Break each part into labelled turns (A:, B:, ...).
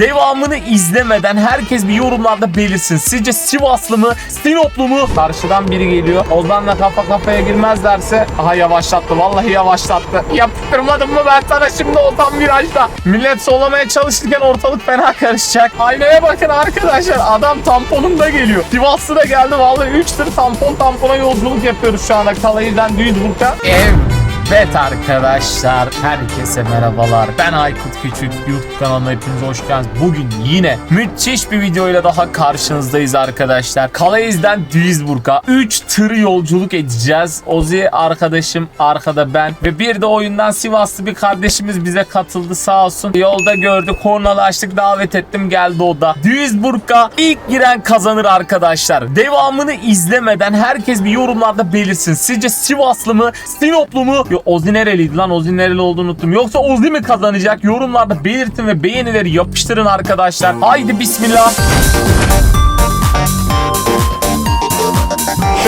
A: Devamını izlemeden herkes bir yorumlarda belirsin. Sizce Sivaslı mı, Sinoplu mu? Karşıdan biri geliyor. Ozan'la kafa kafaya girmezlerse aha yavaşlattı. Vallahi yavaşlattı. Yaptırmadım mı ben sana şimdi Ozan virajda. Millet sollamaya çalışırken ortalık fena karışacak. Aynaya bakın arkadaşlar. Adam tamponunda geliyor. Sivaslı da geldi. Vallahi 3 tır tampon tampona yolculuk yapıyoruz şu anda. Kalayı'dan Duisburg'a. Ev. Evet arkadaşlar herkese merhabalar. Ben Aykut Küçük. YouTube kanalına hepiniz hoş geldiniz. Bugün yine müthiş bir videoyla daha karşınızdayız arkadaşlar. Kalaiz'den Duisburg'a 3 tır yolculuk edeceğiz. Ozi arkadaşım arkada ben ve bir de oyundan Sivaslı bir kardeşimiz bize katıldı sağ olsun. Yolda gördük kornalı açtık davet ettim geldi o da. Duisburg'a ilk giren kazanır arkadaşlar. Devamını izlemeden herkes bir yorumlarda belirsin. Sizce Sivaslı mı, Sinoplu mu? Ozi nereliydi lan? Ozi nereli olduğunu unuttum. Yoksa Ozi mi kazanacak? Yorumlarda belirtin ve beğenileri yapıştırın arkadaşlar. Haydi bismillah.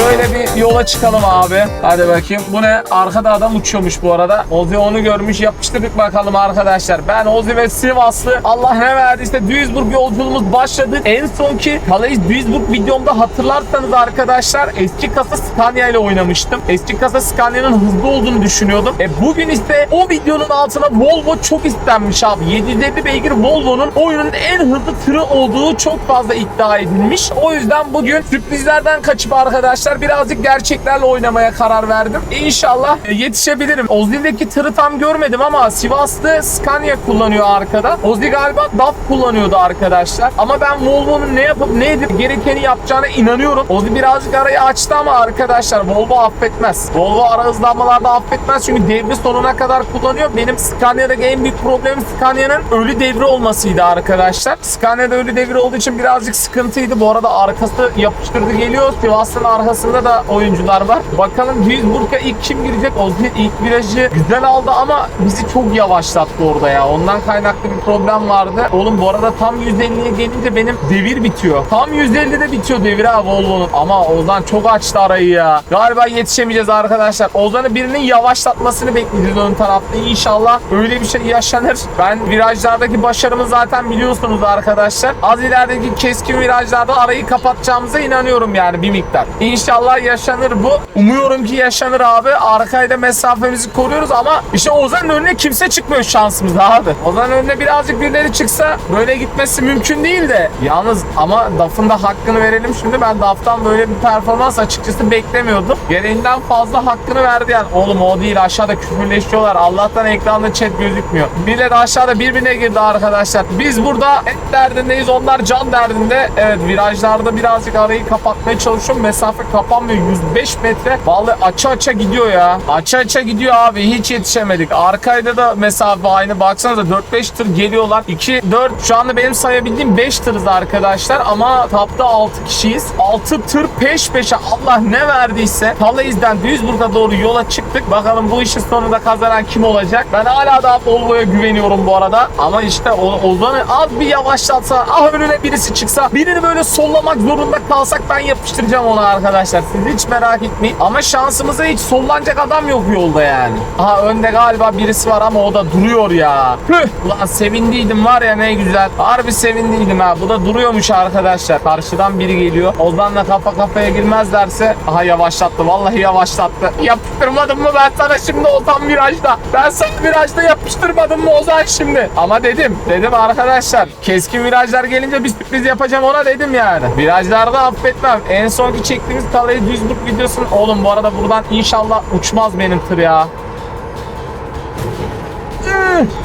A: Şöyle bir yola çıkalım abi. Hadi bakayım. Bu ne? Arkada adam uçuyormuş bu arada. Ozi onu görmüş. Yapıştırdık bakalım arkadaşlar. Ben Ozi ve Sivaslı. Allah ne verdiyse Duisburg yolculuğumuz başladı. En sonki Calais Duisburg videomda hatırlarsanız arkadaşlar eski kasa Scania ile oynamıştım. Eski kasa Scania'nın hızlı olduğunu düşünüyordum. E bugün ise o videonun altına Volvo çok istenmiş abi. 750 beygir Volvo'nun oyunun en hızlı tırı olduğu çok fazla iddia edilmiş. O yüzden bugün sürprizlerden kaçıp arkadaşlar birazcık gerçeklerle oynamaya karar verdim. İnşallah e, yetişebilirim. Ozi'deki tırı tam görmedim ama Sivaslı Scania kullanıyor arkada. Ozi galiba DAF kullanıyordu arkadaşlar. Ama ben Volvo'nun ne yapıp ne edip gerekeni yapacağına inanıyorum. Ozi birazcık arayı açtı ama arkadaşlar Volvo affetmez. Volvo ara hızlanmalarda affetmez çünkü devri sonuna kadar kullanıyor. Benim Scania'daki en büyük problemim Scania'nın ölü devri olmasıydı arkadaşlar. Scania'da ölü devri olduğu için birazcık sıkıntıydı. Bu arada arkası yapıştırdı geliyor. Sivas'ın arkasında da oyuncular var. Bakalım Duisburg'a ilk kim girecek? Ozi ilk virajı güzel aldı ama bizi çok yavaşlattı orada ya. Ondan kaynaklı bir problem vardı. Oğlum bu arada tam 150'ye gelince benim devir bitiyor. Tam 150'de bitiyor devir ha Volvo'nun. Ama Ozan çok açtı arayı ya. Galiba yetişemeyeceğiz arkadaşlar. Ozan'ı birinin yavaşlatmasını bekleyeceğiz ön tarafta. İnşallah öyle bir şey yaşanır. Ben virajlardaki başarımı zaten biliyorsunuz arkadaşlar. Az ilerideki keskin virajlarda arayı kapatacağımıza inanıyorum yani bir miktar. İnşallah yaşanır bu. Umuyorum ki yaşanır abi. Arkayda mesafemizi koruyoruz ama işte Ozan'ın önüne kimse çıkmıyor şansımız abi. Ozan'ın önüne birazcık birileri çıksa böyle gitmesi mümkün değil de. Yalnız ama DAF'ın da hakkını verelim şimdi. Ben DAF'tan böyle bir performans açıkçası beklemiyordum. Gereğinden fazla hakkını verdi yani. Oğlum o değil aşağıda küfürleşiyorlar. Allah'tan ekranda chat gözükmüyor. Millet aşağıda birbirine girdi arkadaşlar. Biz burada et derdindeyiz. Onlar can derdinde. Evet virajlarda birazcık arayı kapatmaya çalışıyorum. Mesafe kapanmıyor. 105 metre. Vallahi açı açı gidiyor ya. Açı açı gidiyor abi. Hiç yetişemedik. Arkayda da mesafe aynı. Baksanıza 4-5 tır geliyorlar. 2, 4 şu anda benim sayabildiğim 5 tırız arkadaşlar. Ama tapta 6 kişiyiz. 6 tır peş peşe Allah ne verdiyse Kalaiz'den Duisburg'a doğru yola çıktık. Bakalım bu işin sonunda kazanan kim olacak? Ben hala daha Volvo'ya güveniyorum bu arada. Ama işte o- Ozan'ı az bir yavaşlatsa, ah önüne birisi çıksa, birini böyle sollamak zorunda kalsak ben yapıştıracağım onu arkadaşlar. Siz hiç merak etmeyin. Ama şansımıza hiç sollanacak adam yok yolda yani. Aha önde galiba birisi var ama o da duruyor ya. Hüh! Ulan sevindiydim var ya ne güzel. Harbi sevindiydim ha. Bu da duruyormuş arkadaşlar. Karşıdan biri geliyor. Ozan'la kafa kafaya girmezlerse aha yavaşlattı. Vallahi yavaşlattı. Yapıştırmadım mı ben sana şimdi Ozan virajda? Ben sana virajda yapıştırmadım mı Ozan şimdi? Ama dedim. Dedim arkadaşlar. Keskin virajlar gelince bir sürpriz yapacağım ona dedim yani. Virajlarda affetmem. En sonki çektiğimiz Calais Duisburg videosunu oğlum bu arada buradan inşallah uçmaz benim tır ya.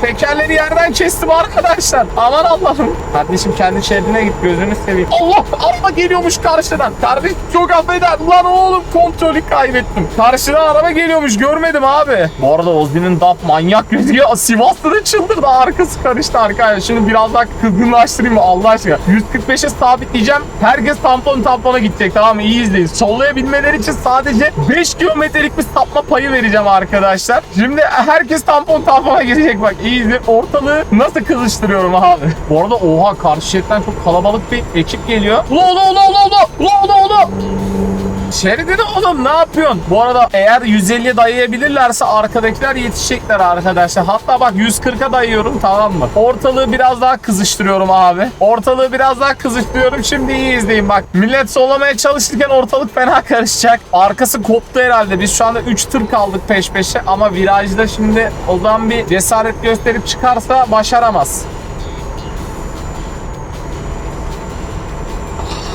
A: Tekerleri yerden kestim arkadaşlar. Aman Allah'ım. Kardeşim kendi şeridine git gözünü seveyim. Allah araba geliyormuş karşıdan. Kardeş çok affeder. Lan oğlum kontrolü kaybettim. Karşıdan araba geliyormuş görmedim abi. Bu arada Ozi'nin DAF manyak gözüküyor. Sivas'ta da çıldırdı. Arkası karıştı arkadaşlar. Şimdi biraz daha kızgınlaştırayım Allah aşkına. 145'e sabitleyeceğim. Herkes tampon tampona gidecek tamam mı? İyi izleyin. Sollayabilmeleri için sadece 5 kilometrelik bir sapma payı vereceğim arkadaşlar. Şimdi herkes tampon tampona girecek bak. İyi. Ortalığı nasıl kızıştırıyorum abi. Bu arada oha karşı şeritten çok kalabalık bir ekip geliyor. Ula ula ula ula ula ula ula ula. Şeridini oğlum ne yapıyorsun? Bu arada eğer 150'ye dayayabilirlerse arkadakiler yetişecekler arkadaşlar. Hatta bak 140'a dayıyorum tamam mı? Ortalığı biraz daha kızıştırıyorum abi. Ortalığı biraz daha kızıştırıyorum. Şimdi iyi izleyin bak. Millet sollamaya çalışırken ortalık fena karışacak. Arkası koptu herhalde. Biz şu anda 3 tır kaldık peş peşe. Ama virajda şimdi o zaman bir cesaret gösterip çıkarsa başaramaz.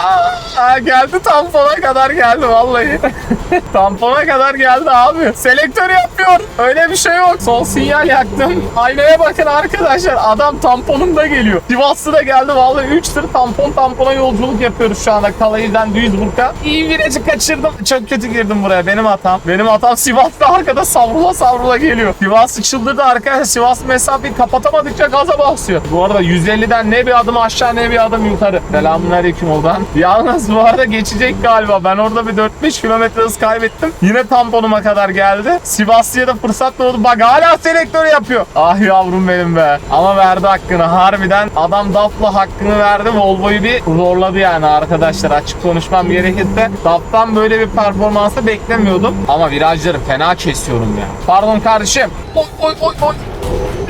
A: Aa, geldi tampona kadar geldi vallahi. tampona kadar geldi abi. Selektör yapıyor. Öyle bir şey yok. Sol sinyal yaktım. Aynaya bakın arkadaşlar. Adam tamponunda geliyor. Sivaslı da geldi. Vallahi 3 tır tampon tampona yolculuk yapıyoruz şu anda. Kalayı'dan Duisburg'a. İyi virajı kaçırdım. Çok kötü girdim buraya. Benim hatam. Benim hatam Sivaslı arkada savrula savrula geliyor. Sivaslı çıldırdı arkadaşlar. Sivaslı mesafeyi kapatamadıkça gaza basıyor. Bu arada 150'den ne bir adım aşağı ne bir adım yukarı. Selamünaleyküm oradan. Yalnız bu arada geçecek galiba. Ben orada bir 4-5 kilometre hız kaybettim. Yine tamponuma kadar geldi. Sivaslı'ya da fırsat doğdu. Bak hala selektör yapıyor. Ah yavrum benim be. Ama verdi hakkını. Harbiden adam DAF'la hakkını verdi. Volvo'yu bir zorladı yani arkadaşlar. Açık konuşmam gerekirse. DAF'tan böyle bir performansı beklemiyordum. Ama virajları fena kesiyorum ya. Pardon kardeşim. Oy oy oy oy.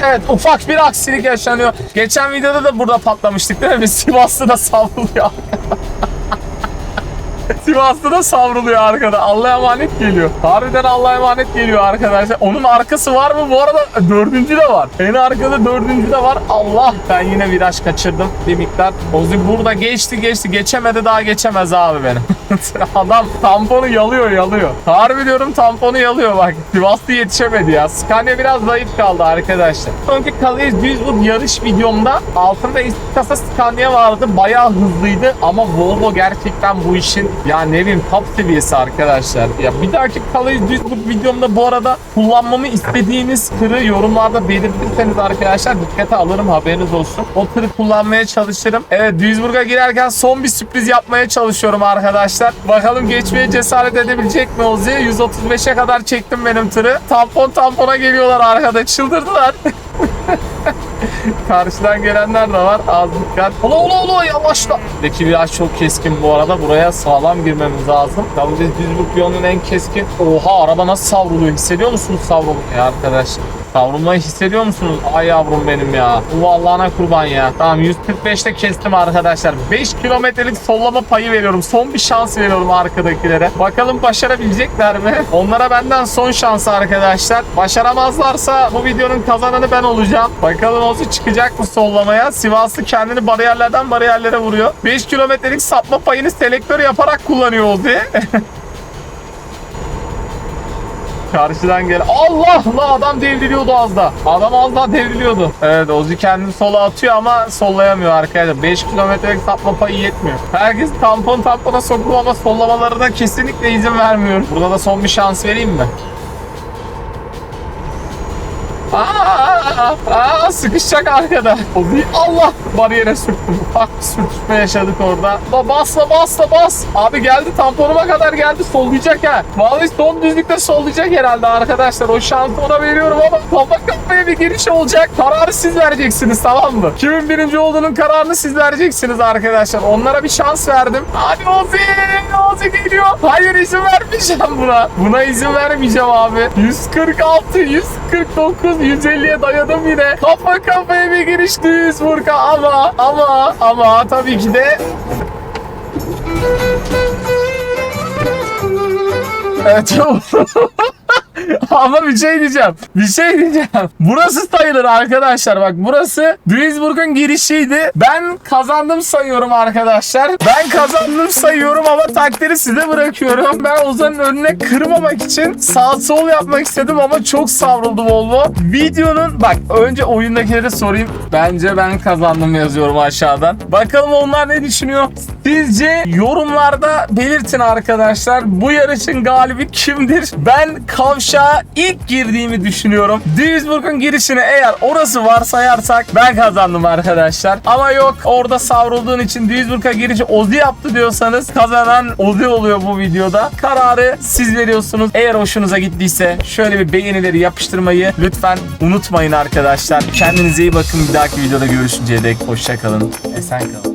A: Evet ufak bir aksilik yaşanıyor. Geçen videoda da burada patlamıştık değil mi? Sivaslı da savruluyor. Sivas'ta da savruluyor arkada. Allah'a emanet geliyor. Harbiden Allah'a emanet geliyor arkadaşlar. Onun arkası var mı? Bu arada dördüncü de var. En arkada dördüncü de var. Allah ben yine viraj kaçırdım bir miktar. Ozi burada geçti geçti. Geçemedi daha geçemez abi benim. Adam tamponu yalıyor yalıyor. Harbi diyorum tamponu yalıyor bak. Sivaslı yetişemedi ya. Scania biraz zayıf kaldı arkadaşlar. Sonraki Calais Duisburg yarış videomda altında istikasa Scania vardı. Bayağı hızlıydı ama Volvo gerçekten bu işin ya ne bileyim top seviyesi arkadaşlar. Ya bir dahaki Calais Duisburg videomda bu arada kullanmamı istediğiniz tırı yorumlarda belirtirseniz arkadaşlar dikkate alırım haberiniz olsun. O tırı kullanmaya çalışırım. Evet Duisburg'a girerken son bir sürpriz yapmaya çalışıyorum arkadaşlar. Bakalım geçmeye cesaret edebilecek mi Ozi? 135'e kadar çektim benim tırı. Tampon tampona geliyorlar arkada çıldırdılar. Karşıdan gelenler de var. Az dikkat. Ola ola ola yavaşla. Deki viraj çok keskin bu arada. Buraya sağlam girmemiz lazım. Tabii biz Duisburg yolunun en keskin. Oha araba nasıl savruluyor? Hissediyor musunuz savrulmayı arkadaşlar? Savrulmayı hissediyor musunuz? Ay yavrum benim ya. Bu kurban ya. Tamam 145'te kestim arkadaşlar. 5 kilometrelik sollama payı veriyorum. Son bir şans veriyorum arkadakilere. Bakalım başarabilecekler mi? Onlara benden son şans arkadaşlar. Başaramazlarsa bu videonun kazananı ben olacağım. Bakalım Ozi çıkacak mı sollamaya? Sivaslı kendini bariyerlerden bariyerlere vuruyor. 5 kilometrelik sapma payını selektör yaparak kullanıyor Ozi. Karşıdan gel. Allah la adam devriliyordu az da. Adam az daha devriliyordu. Evet Ozi kendini sola atıyor ama sollayamıyor arkadaşlar. 5 kilometrelik sapma payı yetmiyor. Herkes tampon tampona sokuyor ama sollamalarına kesinlikle izin vermiyor. Burada da son bir şans vereyim mi? Aa, aa, sıkışacak arkada. Allah bariyere sürttüm. Bak sürtüşme yaşadık orada. Ba basla basla bas. Abi geldi tamponuma kadar geldi sollayacak ha. Vallahi son düzlükte sollayacak herhalde arkadaşlar. O şansı ona veriyorum ama kafa kafaya bir giriş olacak. Kararı siz vereceksiniz tamam mı? Kimin birinci olduğunun kararını siz vereceksiniz arkadaşlar. Onlara bir şans verdim. Hadi Ozi! Ozi geliyor. Hayır izin vermeyeceğim buna. Buna izin vermeyeceğim abi. 146, 149, 150'ye dayadım yine. Kafa kafaya bir giriş Duisburg'a ama ama ama tabii ki de Evet. Ama bir şey diyeceğim. Bir şey diyeceğim. Burası sayılır arkadaşlar. Bak burası Duisburg'un girişiydi. Ben kazandım sayıyorum arkadaşlar. Ben kazandım sayıyorum ama takdiri size bırakıyorum. Ben Ozan'ın önüne kırmamak için sağ sol yapmak istedim ama çok savruldu Volvo. Videonun bak önce oyundakilere sorayım. Bence ben kazandım yazıyorum aşağıdan. Bakalım onlar ne düşünüyor? Sizce yorumlarda belirtin arkadaşlar. Bu yarışın galibi kimdir? Ben kavşağa ilk girdiğimi düşünüyorum. Duisburg'un girişini eğer orası varsayarsak ben kazandım arkadaşlar. Ama yok orada savrulduğun için Duisburg'a girişi Ozi yaptı diyorsanız kazanan Ozi oluyor bu videoda. Kararı siz veriyorsunuz. Eğer hoşunuza gittiyse şöyle bir beğenileri yapıştırmayı lütfen unutmayın arkadaşlar. Kendinize iyi bakın. Bir dahaki videoda görüşünceye dek hoşçakalın. Esen kalın.